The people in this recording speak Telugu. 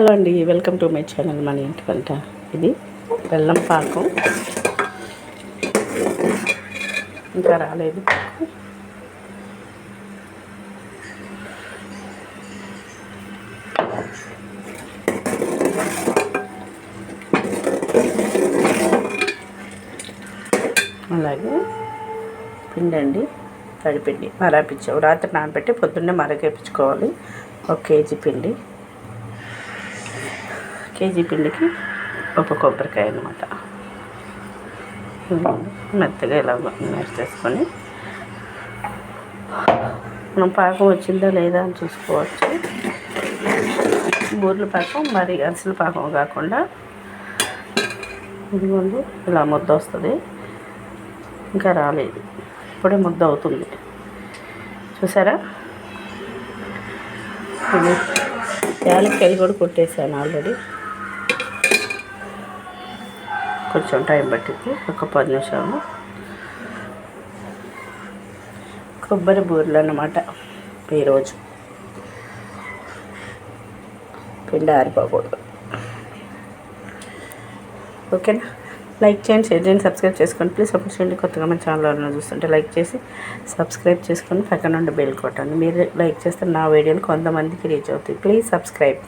హలో అండి వెల్కమ్ టు మై ఛానల్ మన ఇంటి వంట. ఇది బెల్లం పాకం. ఇంకా రాలేదు. అలాగే పిండి అండి తడిపిండి మరాపించావు రాత్రి నానబెట్టి పొద్దున్నే మరగేపించుకోవాలి. ఒక కేజీ పిండి. కేజీ పిండికి ఒక కొబ్బరికాయ అనమాట మెత్తగా ఇలా మ్యాష్ చేసుకొని మనం పాకం వచ్చిందా లేదా అని చూసుకోవచ్చు. బూర్ల పాకం మరి అరిసెల పాకం కాకుండా ఇదిగోండి ఇలా ముద్ద వస్తుంది. ఇంకా రాలేదు. ఇప్పుడే ముద్ద అవుతుంది. చూసారా? యాలక్కాయలు కూడా కొట్టేసాను ఆల్రెడీ. కొంచెం టైం పట్టింది ఒక పది నిమిషాలు. కొబ్బరి బూరెలు అన్నమాట ఈరోజు పిండి ఆరిపోకూడదు. ఓకేనా? లైక్ చేయండి షేర్ చేయండి సబ్స్క్రైబ్ చేసుకోండి. ప్లీజ్ సపోర్ట్ చేయండి. కొత్తగా మన ఛానల్ ఎవరైనా చూస్తుంటే లైక్ చేసి సబ్స్క్రైబ్ చేసుకొని పక్కన నుండి బెల్ కొట్టండి. మీరు లైక్ చేస్తే నా వీడియోలు కొంతమందికి రీచ్ అవుతాయి. Please subscribe.